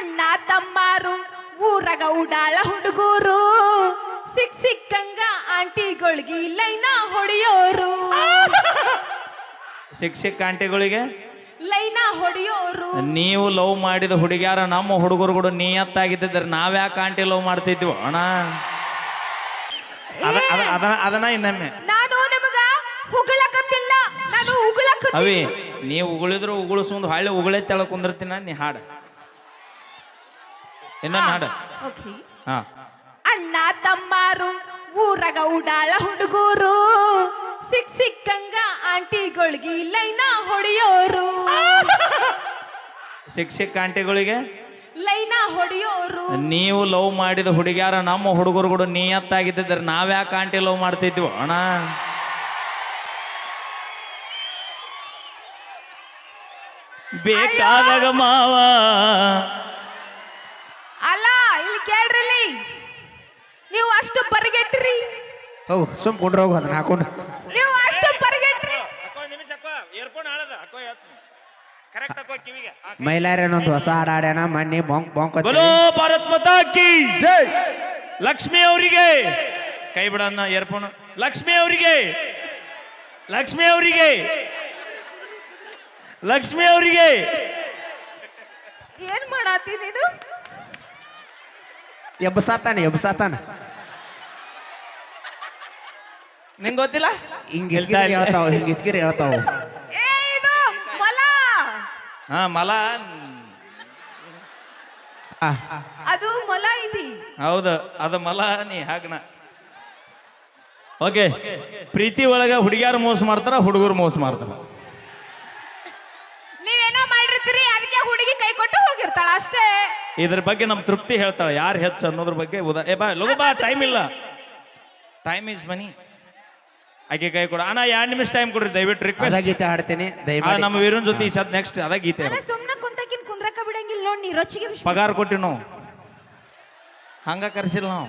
ಅಣ್ಣ ತಮ್ಮಾರು ಊರಗ ಉಡಾಳ ಹುಡುಗರು. ಸಿಕ್ ಸಿಕ್ಕಂಗ ಲೈನಾ ಲೈನ ಹೊಡೆಯೋರು. ಶಿಕ್ಷಕ ಆಂಟಿಗಳಿಗೆ? ಲೈನ ಹೊಡೆಯೋರು. ನೀವು ಲವ್ ಮಾಡಿದ ಹುಡುಗ್ಯಾರ ನಮ್ಮ ಹುಡುಗರು ಕೂಡ ನೀಯತ್ತಾಗಿದ್ದಿದ್ರೆ ನಾವ್ಯಾಕೆ ಆಂಟಿ ಲವ್ ಮಾಡ್ತಿದ್ವಿ ಅಣ್ಣ. ಅದ ಅದ- ಅದನ್ನ ಅದನ್ನ ಇನ್ನೊಮ್ಮೆ. ನಾನು ನಿಮಗ ಅವಿ ನೀವು ಉಗುಳಿದ್ರು ಉಗುಳಿಸೊಂದು ಹಳ್ಳಿ ಉಗುಳೆ ತೆಳ ಕುಂದಿರ್ತೀನ ನೀ ಹಾಡ. ಹಾಡ. ಓಕೆ. ಹಾ. ಅಣ್ಣ ತಮ್ಮಾರು ಊರಗ ಉಡಾಳ ಹುಡುಗೂರು. ಸಿಕ್ ಸಿಕ್ಕಂಗ ಆಂಟಿಗಳಿಗೆ ಲೈನ ಹೊಡೆಯೋರು. ಶಿಕ್ಷಕ ಆಂಟಿಗಳಿಗೆ? ಲೈನ ಹೊಡೆಯೋರು. ನೀವು ಲವ್ ಮಾಡಿದ ಹುಡುಗ್ಯಾರ ನಮ್ಮ ಹುಡುಗರು ಕೂಡ ನೀಯತ್ತಾಗಿದ್ದಿದ್ರೆ ನಾವ್ಯಾಕೆ ಆಂಟಿ ಲವ್ ಮಾಡ್ತಿದ್ವಿ? ಅಣ್ಣ. ಬೇಕಾದಾಗ ಮಾವ ಅಲ್ಲ ಇಲ್ಲಿ ಕೇಳ್ರಿ ನೀವು ಅಷ್ಟು ಪರಿಗೆಟ್ರಿ ಹೌ ಸುಮ್ ಕೊಂಡ್ರ ಹೋಗು ಅದನ್ನ ಹಾಕೊಂಡು. ನೀವು ಅಷ್ಟು ಬರಿಗೆಟ್ರಿ. ಮೈಲಾರೇನೊಂದು ಹೊಸ ಹಾಡು ಹಾಡ್ಯಾನ ಮಣ್ಣಿ ಬಾಂಕ್ ಬಾಂಕ್ ಬಲೋ ಭಾರತ್ ಮಾತಾ ಕಿ ಜೈ. ಲಕ್ಷ್ಮಿ ಅವರಿಗೆ. ಕೈ ಬಿಡನ್ನ ಏರ್ಫೋನ್ ಲಕ್ಷ್ಮಿ ಅವರಿಗೆ. ಲಕ್ಷ್ಮಿ ಅವರಿಗೆ. ಲಕ್ಷ್ಮಿ ಅವರಿಗೆ. ಏನ್ ಮಾಡಾತಿ ನೀನು? ಎಬ್ಬಸಾತಾನೆ ಎಬ್ಸಾತಾನ ನಿಂಗೆ ಗೊತ್ತಿಲ್ಲ? ಹಿಂಗ್ ಇಚ್ಕಿರಿ ಹೇಳ್ತಾವ ಹಿಂಗ್ ಇಚ್ಕಿರಿ ಹೇಳ್ತಾವ. ಏ ಇದು ಮೊಲ. ಹಾ ಮಲ. ಆ, ಅದು ಮೊಲ ಐತಿ ಹೌದು ಅದು ಮಲ ನೀ ಹಾಗನ ಓಕೆ ಪ್ರೀತಿ ಒಳಗ ಹುಡುಗಿಯಾರು ಮೋಸ ಮಾಡ್ತಾರ ಹುಡುಗರು ಮೋಸ ಮಾಡ್ತಾರ. ನೀವೇನೋ ಮಾಡಿರ್ತೀರಿ ಅದಕ್ಕೆ ಹುಡುಗಿ ಕೈ ಕೊಟ್ಟು ಹೋಗಿರ್ತಾಳ ಅಷ್ಟೇ. ಇದ್ರ ಬಗ್ಗೆ ನಮ್ ತೃಪ್ತಿ ಹೇಳ್ತಾಳೆ ಯಾರು ಹೆಚ್ಚು ಅನ್ನೋದ್ರ ಬಗ್ಗೆ ಉದಾ ಏ ಬಾ ಲಗು ಬಾ ಟೈಮ್ ಇಲ್ಲ. ಟೈಮ್ ಇಸ್ ಮನಿ ಆಕೆ ಕೈ ಕೊಡ. ಅಣ್ಣ ಎರಡು ನಿಮಿಷ ಟೈಮ್ ಕೊಡ್ರಿ ದಯವಿಟ್ಟು ಅದ ರಿಕ್ವೆಸ್ಟ್ ಗೀತೆ ಹಾಡ್ತೀನಿ ದಯಮಾಡಿ ನಮ್ಮ ವೀರನ್ ಜೊತೆ ಈ ಸದ್ ನೆಕ್ಸ್ಟ್ ಅದ ಗೀತೆ. ಸುಮ್ಮನೆ ಸುಮ್ನ ಕುಂತಕಿನ್ ಕುಂದ್ರಕ ಬಿಡಂಗಿಲ್ಲ ನೋಡಿ ನೀ ರೊಚ್ಚಿಗೆ ಬಿಸಿ- ಪಗಾರ ಕೊಟ್ಟಿವಿ ನಾವು ಹಂಗ ಕರೆಸಿಲ್ಲ ನಾವು.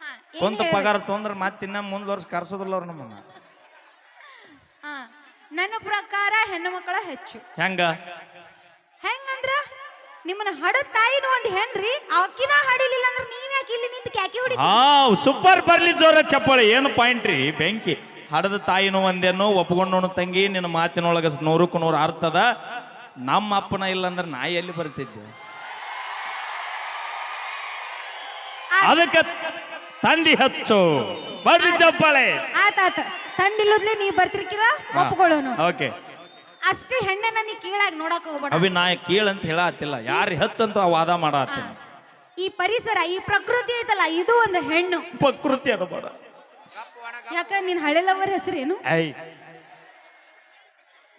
ಹಾ, ಏನ್ ಕುಂತ ಹೇಳ್ಬೇಕು? ಪಗಾರ ತೊಂದ್ರೆ ಮತ್ತೆ ಇನ್ನ ಮುಂದ್ ವರ್ಷ ಕರ್ಸೋದಿಲ್ಲ ಅವ್ರು ನಮ್ಮನ್ನ. ಹಾ, ನನ್ನ ಪ್ರಕಾರ ಹೆಣ್ಣು ಮಕ್ಕಳ ಹೆಚ್ಚು. ಹೆಂಗ? ನಿಮ್ಮನ್ನ ಹಡ ತಾಯಿನೂ ಒಂದು ಹೆಣ್ರಿ? ಅವಕಿನ ಹಡಿಲಿಲ್ಲ ಅಂದ್ರೆ ನೀವ್ ಯಾಕೆ ಇಲ್ಲಿ ನಿಂತು ಕ್ಯಾಕಿ ಹೊಡಿ ಆ ಸೂಪರ್ ಬರ್ಲಿ ಜೋರ ಚಪ್ಪಾಳೆ. ಏನು ಪಾಯಿಂಟ್ ರೀ? ಬೆಂಕಿ. ಹಡದ ತಾಯಿನೂ ಒಂದೇನು ಒಪ್ಕೊಂಡೋನು ತಂಗಿ ನಿನ್ನ ಮಾತಿನೊಳಗ ನೂರಕ್ಕೂ ನೂರು ಅರ್ಥದ ನಮ್ಮ ಅಪ್ಪನ ಇಲ್ಲ ಅಂದ್ರೆ ನಾ ಎಲ್ಲಿ ಬರ್ತಿದ್ದೆ? ಅದಕ್ಕೆ ತಂದಿ ಹಚ್ಚು. ಬರ್ಲಿ ಚಪ್ಪಾಳೆ. ಆತ ತಂದಿಲ್ಲದ್ಲೆ ನೀ ಬರ್ತಿರ್ಕಿಲ್ಲ ಒಪ್ಕೊಳ್ಳೋನು. ಓಕೆ ಅಷ್ಟೇ ಹೆಣ್ಣನ್ನ ನೀ ಕೀಳಾಗಿ ನೋಡಕ್ ಹೋಗ್ಬೇಡ. ಅವಿ ನಾ ಕೀಳಂತ ಹೇಳತ್ತಿಲ್ಲ ಯಾರು ಹೆಚ್ಚಂತ ವಾದ ಮಾಡಾತ್ತ ಈ ಪರಿಸರ ಈ ಪ್ರಕೃತಿ ಐತಲ್ಲ ಇದು ಒಂದು ಹೆಣ್ಣು. ಪ್ರಕೃತಿ ಅನ್ಬೇಡ ಯಾಕ ನಿನ್ ಹಳೆಲವರ ಹೆಸರೇನು? ಐ.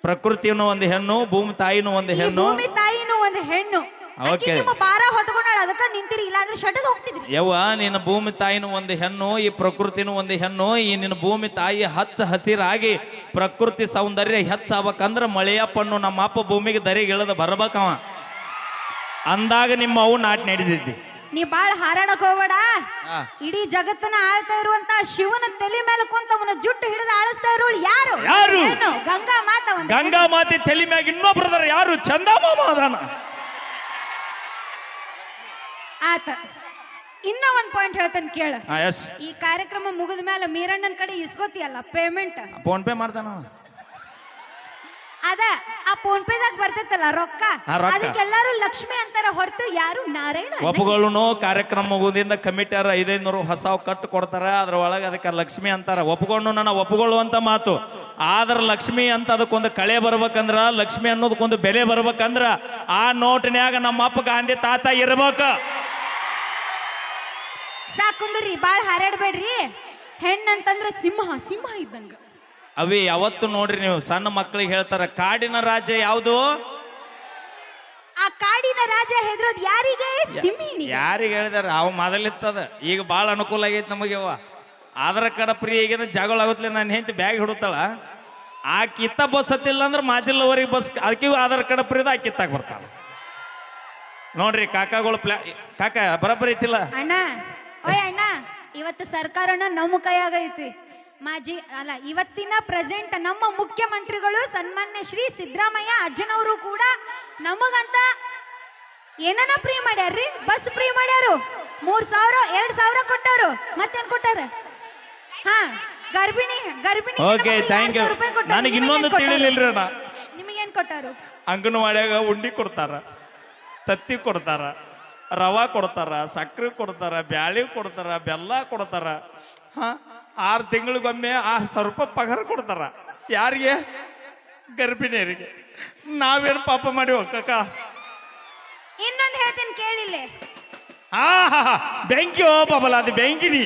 ಪ್ರಕೃತಿಯನ್ನು ಒಂದು ಹೆಣ್ಣು ಭೂಮಿ ತಾಯಿನೂ ಒಂದು ಹೆಣ್ಣು. ಭೂಮಿ ತಾಯಿನೂ ಒಂದು ಹೆಣ್ಣು. ಓಕೆ. ನಿಮ್ಮ ಭಾರ ಹೊತ್ಕೊಂಡಾಳ ಅದಕ್ಕ ನಿಂತಿರಿ ಇಲ್ಲ ಅಂದ್ರೆ ಹೋಗ್ತಿದ್ರಿ. ಯವ್ವ ನಿನ್ನ ಭೂಮಿ ತಾಯಿನೂ ಒಂದು ಹೆಣ್ಣು ಈ ಪ್ರಕೃತಿನೂ ಒಂದು ಹೆಣ್ಣು ಈ ನಿನ್ನ ಭೂಮಿ ತಾಯಿ ಹಚ್ಚ ಹಸಿರಾಗಿ ಪ್ರಕೃತಿ ಸೌಂದರ್ಯ ಹೆಚ್ಚಾಗಬೇಕಂದ್ರ ಮಳೆಯಪ್ಪನ್ನು ನಮ್ಮ ಅಪ್ಪ ಭೂಮಿಗೆ ದರಿಗೆ ಇಳದ ಬರ್ಬೇಕವ ಅಂದಾಗ ನಿಮ್ಮ ಅವು ನಾಟಿ ನಡೆದಿದ್ದಿ. ನೀ ಬಾಳ ಹಾರಾಡಕ್ ಹೋಗ್ಬೇಡ. ಇಡೀ ಜಗತ್ತನ್ನ ಆಳ್ತಾ ಇರುವಂತ ಶಿವನ ತಲೆ ಮೇಲೆ ಕುಂತ ಅವನ ಜುಟ್ಟು ಹಿಡಿದು ಆಳಿಸ್ತಾ ಇರೋಳು ಯಾರು? ಯಾರು? ಗಂಗಾ ಮಾತ ಗಂಗಾ ಮಾತೆ ತಲೆ ಮ್ಯಾಗ ಇನ್ನೊಬ್ರದಾರ ಯಾರು? ಚಂದಮಾಮ ಅದಾನ. ಆತ. ಇನ್ನ ಒಂದ್ ಪಾಯಿಂಟ್ ಹೇಳ್ತೇನೆ ಕೇಳ. ಹಾ ಎಸ್ ಈ ಕಾರ್ಯಕ್ರಮ ಮುಗಿದ ಮೇಲೆ ಮೀರಣ್ಣನ ಕಡೆ ಇಸ್ಕೋತಿಯಲ್ಲ ಪೇಮೆಂಟ್ ಫೋನ್ ಪೇ ಮಾಡ್ತಾನ. ಅದ ಆ ಫೋನ್ ಪೇದಾಗ ಬರ್ತೈತಲ್ಲ ರೊಕ್ಕ? ಹಾ, ರೊಕ್ಕ. ಅದಕ್ಕೆಲ್ಲಾರು ಲಕ್ಷ್ಮಿ ಅಂತಾರ ಹೊರತು ಯಾರು ನಾರಾಯಣ ಅನ್ನಂಗಿಲ್ಲ. ಒಪ್ಪುಗಳನ್ನು ಕಾರ್ಯಕ್ರಮ ಮುಗುದಿಂದ ಕಮಿಟಿಯರ ಐದೈನೂರು ಹೊಸ ಕಟ್ಟು ಕೊಡ್ತಾರ ಅದ್ರ ಒಳಗೆ ಅದಕ್ಕೆ ಲಕ್ಷ್ಮಿ ಅಂತಾರ. ಒಪ್ಕೊಂಡು ನನ್ನ ಒಪ್ಪಿಕೊಳ್ಳುವಂತ ಮಾತು. ಆದ್ರ ಲಕ್ಷ್ಮಿ ಅಂತ ಅದಕ್ಕೊಂದು ಕಳೆ ಬರ್ಬೇಕಂದ್ರ ಲಕ್ಷ್ಮಿ ಅನ್ನೋದಕ್ಕೊಂದು ಬೆಲೆ ಬರ್ಬೇಕಂದ್ರ ಆ ನೋಟ್ನ್ಯಾಗ ನಮ್ಮ ಅಪ್ಪ ಗಾಂಧಿ ತಾತ ಇರ್ಬೇಕ. ಸಾಕುಂದ್ರಿ ಬಾಳ್ ಹಾರಾಡ್ಬೇಡ್ರಿ. ಹೆಣ್ಣಂತಂದ್ರ ಸಿಂಹ ಸಿಂಹ ಇದ್ದಂಗ. ಅವಿ ಯಾವತ್ತು ನೋಡ್ರಿ ನೀವು ಸಣ್ಣ ಮಕ್ಕಳಿಗೆ ಹೇಳ್ತಾರ ಕಾಡಿನ ರಾಜ ಯಾವುದು? ಆ ಕಾಡಿನ ರಾಜ ಹೆದ್ರೋದ್ ಯಾರಿಗೆ? ಸಿಂಹಿನಿ ಯಾರಿಗೆ ಹೇಳಿದಾರ? ಅವ ಮೊದಲಿತ್ತದ. ಈಗ ಬಾಳ ಅನುಕೂಲ ಆಗೈತಿ ನಮಗೆ ಅವ ಆಧಾರ್ ಕಾರ್ಡ್ ಪ್ರಿಯ ಈಗಿನ ಜಗಳ ಆಗುತ್ತಲೆ ನಾನು ಹೆಂಡತಿ ಬ್ಯಾಗ್ ಹಿಡುತ್ತಾಳ ಆ ಕಿತ್ತ ಬಸ್ ಹತ್ತಿಲ್ಲ ಅಂದ್ರೆ ಮಾಜಿಲ್ಲವರಿಗೆ ಬಸ್ ಅದಕ್ಕೆ ಆಧಾರ್ ಕಾರ್ಡ್ ಪ್ರಿಯದ ಆ ಕಿತ್ತಾಗ ಬರ್ತಾಳ. ನೋಡ್ರಿ ಕಾಕಾಗಳು ಪ್ಲಾ ಕಾಕ ಬರಬರಿ ಐತಿಲ್ಲ? ಅಣ್ಣ ಓಯ್ ಅಣ್ಣ ಇವತ್ತು ಸರ್ಕಾರನ ನಮ್ಮ ಕೈಯಾಗೈತಿ ಮಾಜಿ ಅಲ್ಲ ಇವತ್ತಿನ ಪ್ರೆಸೆಂಟ್ ನಮ್ಮ ಮುಖ್ಯಮಂತ್ರಿಗಳು ಸನ್ಮಾನ್ಯ ಶ್ರೀ ಸಿದ್ದರಾಮಯ್ಯ ಅಜ್ಜನವರು ಕೂಡ ನಮಗಂತ ಏನನ ಫ್ರೀ ಮಾಡ್ಯಾರ್ರಿ? ಬಸ್ ಫ್ರೀ ಮಾಡ್ಯಾರು. ಮೂರ್ ಸಾವಿರ ಎರಡ್ ಸಾವಿರ ಕೊಟ್ಟಾರು. ಮತ್ತೇನ್ ಕೊಟ್ಟಾರ? ಹಾ ಗರ್ಭಿಣಿ ಗರ್ಭಿಣಿ ಓಕೆ ಥ್ಯಾಂಕ್ ಯು ನನಗೆ ಇನ್ನೊಂದು ತಿಳಿಲಿಲ್ರಿ ಅಣ್ಣ. ನಿಮಗೇನ್ ಕೊಟ್ಟಾರು? ಅಂಗನವಾಡಿಯಾಗ ಉಂಡಿ ಕೊಡ್ತಾರ. ತತ್ತಿ ಕೊಡ್ತಾರ. ರವಾ ಕೊಡ್ತಾರ ಸಕ್ಕರೆ ಕೊಡ್ತಾರ ಬ್ಯಾಳಿ ಕೊಡ್ತಾರ ಬೆಲ್ಲ ಕೊಡ್ತಾರ. ಹಾ ಆರು ತಿಂಗಳಿಗೊಮ್ಮೆ ಆರು ಸಾವಿರ ರೂಪಾಯಿ ಪಗಾರ ಕೊಡ್ತಾರ. ಯಾರಿಗೆ? ಗರ್ಭಿಣಿಯರಿಗೆ. ನಾವೇನು ಪಾಪ ಮಾಡಿ ಕಕ್ಕ ಇನ್ನೊಂದು ಹೇಳ್ತೀನಿ ಕೇಳಿಲ್ಲ. ಆ ಬೆಂಕಿ ಓ ಪಾಪಲ್ಲ ಅದು ಬೆಂಕಿನಿ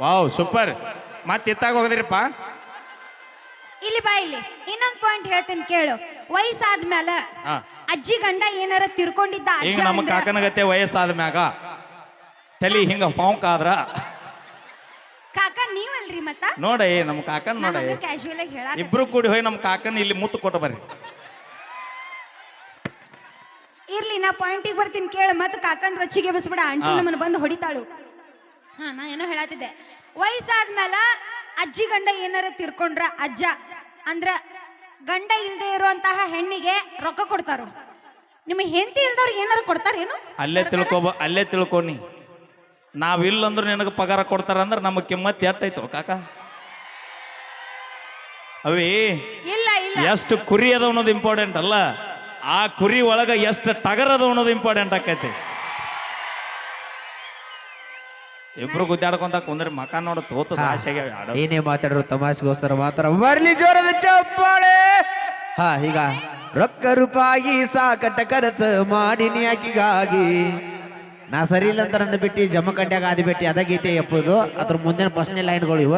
ವಾವ್ ಸೂಪರ್. ಮತ್ತೆ ಇತ್ತಾಗ ಹೋಗದ್ರಿಪ್ಪ? ಇಲ್ಲಿ ಬಾ ಇಲ್ಲಿ. ಇನ್ನೊಂದು ಪಾಯಿಂಟ್ ಹೇಳ್ತೀನಿ ಕೇಳು. ವಯಸ್ಸಾದ್ಮೇಲೆ ಹಾ. ಅಜ್ಜಿ ಗಂಡ ಏನಾರ ತಿರ್ಕೊಂಡಿದ್ದ ಈಗ ಅಜ್ಜ ನಮ್ಮ ಅಂದ್ರ- ಕಾಕನಗತ್ತೆ ವಯಸ್ಸಾದ ಮ್ಯಾಗ ತಲಿ ಹಿಂಗ ಪೌಂಕ್ ಆದ್ರ ಕಾಕ ನೀವಲ್ರಿ ಮತ್ತ? ನೋಡೇ ನಮ್ಮ ಕಾಕನ್ ನೋಡ ಕ್ಯಾಶುವಲ್ ಆಗಿ ಹೇಳಾಕ ಇಬ್ರು ಕೂಡಿ ಹೋಗಿ ನಮ್ಮ ಕಾಕನ್ ಇಲ್ಲಿ ಮುತ್ತು ಕೊಟ್ಟು ಬರ್ರಿ. ಇರ್ಲಿ ನಾ ಪಾಯಿಂಟಿಗೆ ಬರ್ತೀನಿ ಕೇಳ ಮತ್ ಕಾಕನ್ ರೊಚ್ಚಿಗೆ ಬಿಸ್ಬಿಡ ಆಂಟಿ ಹಾ. ನಮ್ಮನ್ನ ಬಂದು ಹೊಡಿತಾಳು. ಹಾ ನಾ ಏನೋ ಹೇಳತ್ತಿದ್ದೆ ವಯಸ್ಸಾದ್ಮೇಲೆ ಅಜ್ಜಿ ಗಂಡ ಏನಾರ ತಿರ್ಕೊಂಡ್ರ ಅಜ್ಜ ಅಂದ್ರ ಗಂಡ ಇಲ್ಲದೆ ಇರುವಂತಹ ಹೆಣ್ಣಿಗೆ ರೊಕ್ಕ ಕೊಡ್ತಾರ? ನಿಮ್ಮ ಹೆಂಡತಿ ಇಲ್ದವ್ರು ಏನಾರು ಕೊಡ್ತಾರೇನು ಅಲ್ಲೇ ತಿಳ್ಕೊಬ ಅಲ್ಲೇ ತಿಳ್ಕೊನಿ ನಾವಿಲ್ಲ ಅಂದ್ರೆ ನಿನಗೆ ಪಗಾರ ಕೊಡ್ತಾರ ಅಂದ್ರೆ ನಮ್ಮ ಕಿಮ್ಮತ್ ಎಟ್ಟೈತೋ ಕಾಕ? ಅವಿ ಇಲ್ಲ ಇಲ್ಲ. ಎಷ್ಟು ಕುರಿ ಅದ ಅನ್ನೋದು ಇಂಪಾರ್ಟೆಂಟ್ ಅಲ್ಲ? ಆ ಕುರಿ ಒಳಗ ಎಷ್ಟು ಟಗರ್ ಅದ ಅನ್ನೋದು ಇಂಪಾರ್ಟೆಂಟ್ ಆಕೈತಿ. ಇಬ್ರು ಗುದ್ದಾಡ್ಕೊಂತ ಕುಂದ್ರೆ ಮಕ ನೋಡ ತೋತು. ಆಸೆಗೆ ಏನೇ ಮಾತಾಡ್ರು ತಮಾಷೆಗೋಸ್ಕರ ಮಾತ್ರ. ಬರ್ಲಿ ಜೋರದ ಚಪ್ಪಾಳೆ. ಹಾ ಈಗ ರೊಕ್ಕ ರೂಪಾಯಿ ಸಾಕಟ್ಟ ಖರ್ಚು ಮಾಡಿನಿ ಆಕಿಗಾಗಿ. ನಾ ಸರಿ ಇಲ್ಲ ಅಂತ ನನ್ನ ಬಿಟ್ಟು ಜಮಖಂಡ್ಯಾಗ ಆದಿ ಬಿಟ್ಟು ಅದ ಗೀತೆ ಎಪ್ಪುದು. ಅದ್ರ ಮುಂದಿನ ಪ್ರಶ್ನೆ ಲೈನ್ಗಳು ಇವ.